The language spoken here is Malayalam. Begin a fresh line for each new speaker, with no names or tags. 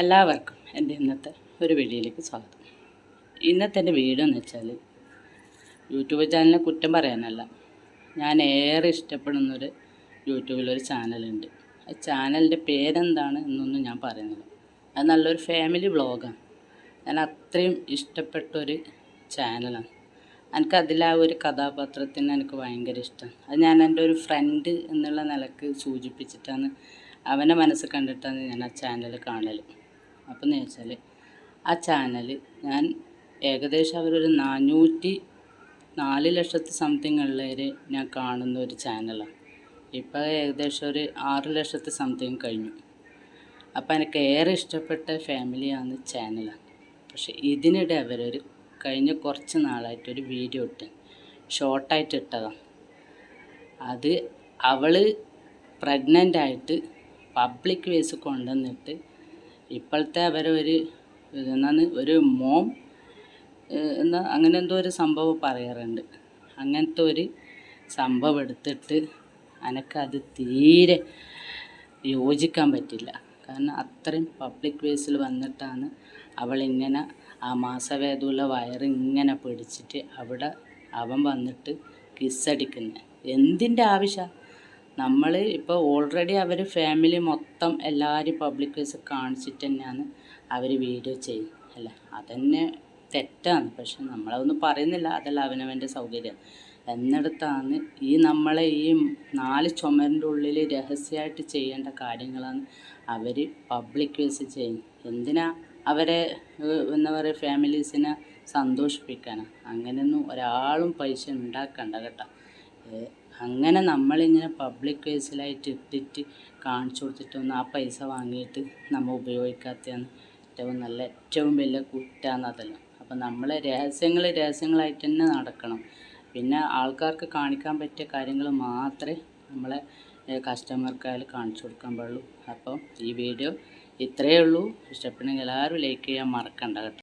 എല്ലാവർക്കും എന്റെ ഇന്നത്തെ ഒരു വീഡിയോയിലേക്ക് സ്വാഗതം. ഇന്നത്തെ എന്റെ വീഡിയോ എന്ന് വെച്ചാൽ യൂട്യൂബ് ചാനലിനെ കുറ്റം പറയാനല്ല. ഞാൻ ഏറെ ഇഷ്ടപ്പെടുന്നൊരു യൂട്യൂബിലൊരു ചാനലുണ്ട്. ആ ചാനലിന്റെ പേരെന്താണ് എന്നൊന്നും ഞാൻ പറയുന്നില്ല. അത് നല്ലൊരു ഫാമിലി വ്ളോഗാണ്. ഞാൻ അത്രയും ഇഷ്ടപ്പെട്ടൊരു ചാനലാണ്. എനിക്ക് അതിൽ ആ ഒരു കഥാപാത്രത്തിന് എനിക്ക് ഭയങ്കര ഇഷ്ടം അത് ഞാൻ എന്റെ ഒരു ഫ്രണ്ട് എന്നുള്ള നിലയ്ക്ക് സൂചിപ്പിച്ചിട്ടാണ് അവന്റെ മനസ്സ് കണ്ടിട്ടാണ് ഞാൻ ആ ചാനൽ കാണൽ അപ്പം എന്ന് വെച്ചാൽ ആ ചാനൽ ഞാൻ ഏകദേശം അവരൊരു നാനൂറ്റി നാല് ലക്ഷത്തി സംതിങ് ഉള്ളവർ ഞാൻ കാണുന്ന ഒരു ചാനലാണ് ഇപ്പോൾ ഏകദേശം ഒരു ആറ് ലക്ഷത്തി സംതിങ് കഴിഞ്ഞു. അപ്പോൾ എനിക്ക് ഏറെ ഇഷ്ടപ്പെട്ട ഫാമിലിയാണ് ചാനലാണ് പക്ഷെ ഇതിനിടെ അവരൊരു കഴിഞ്ഞ കുറച്ച് നാളായിട്ടൊരു വീഡിയോ ഇട്ട് ഷോർട്ടായിട്ട് ഇട്ടതാണ് അത് അവൾ പ്രഗ്നന്റ് ആയിട്ട് പബ്ലിക് വേസ് കൊണ്ടുവന്നിട്ട് ഇപ്പോഴത്തെ അവരെ ഒരു എന്നാണ് ഒരു മോം എന്ന അങ്ങനെ എന്തോ ഒരു സംഭവം പറയാറുണ്ട്. അങ്ങനത്തെ ഒരു സംഭവം എടുത്തിട്ട് എനക്കത് തീരെ യോജിക്കാൻ പറ്റില്ല. കാരണം അത്രയും പബ്ലിക് വേസിൽ വന്നിട്ടാണ് അവളിങ്ങനെ ആ മാസവേദമുള്ള വയറ് ഇങ്ങനെ പിടിച്ചിട്ട് അവിടെ അവൻ വന്നിട്ട് കിസ്സടിക്കുന്നത് എന്തിന്റെ ആവശ്യം? നമ്മൾ ഇപ്പോൾ ഓൾറെഡി അവർ ഫാമിലി മൊത്തം എല്ലാവരും പബ്ലിക് വേസ് കാണിച്ചിട്ട് തന്നെയാണ് അവർ വീഡിയോ ചെയ്യും അല്ല? അതന്നെ തെറ്റാണ്. പക്ഷെ നമ്മളതൊന്നും പറയുന്നില്ല. അതല്ല അവനവന്റെ സൗകര്യം. എന്നിടത്താണ് ഈ നമ്മളെ ഈ നാല് ചുമരിന്റെ ഉള്ളിൽ രഹസ്യമായിട്ട് ചെയ്യേണ്ട കാര്യങ്ങളാണ് അവർ പബ്ലിക് ചെയ്യും എന്തിനാ അവരെ എന്താ പറയുക ഫാമിലീസിനെ സന്തോഷിപ്പിക്കാനാണ് അങ്ങനെയൊന്നും ഒരാളും പൈസ ഉണ്ടാക്കണ്ട കേട്ടോ. അങ്ങനെ നമ്മളിങ്ങനെ പബ്ലിക് കേസിലായിട്ട് ഇട്ടിട്ട് കാണിച്ചു കൊടുത്തിട്ടൊന്നും ആ പൈസ വാങ്ങിയിട്ട് നമ്മൾ ഉപയോഗിക്കാത്തതാണ് ഏറ്റവും നല്ല ഏറ്റവും വലിയ കുറ്റാന്ന് അതെല്ലാം അപ്പം നമ്മൾ രഹസ്യങ്ങൾ രഹസ്യങ്ങളായിട്ട് തന്നെ നടക്കണം. പിന്നെ ആൾക്കാർക്ക് കാണിക്കാൻ പറ്റിയ കാര്യങ്ങൾ മാത്രമേ നമ്മളെ കസ്റ്റമർക്കായാലും കാണിച്ചു കൊടുക്കാൻ പാടുള്ളൂ. അപ്പം ഈ വീഡിയോ ഇത്രയേ ഉള്ളൂ. ഇഷ്ടപ്പെടുന്നെങ്കിൽ എല്ലാവരും ലൈക്ക് ചെയ്യാൻ മറക്കണ്ട കേട്ടോ.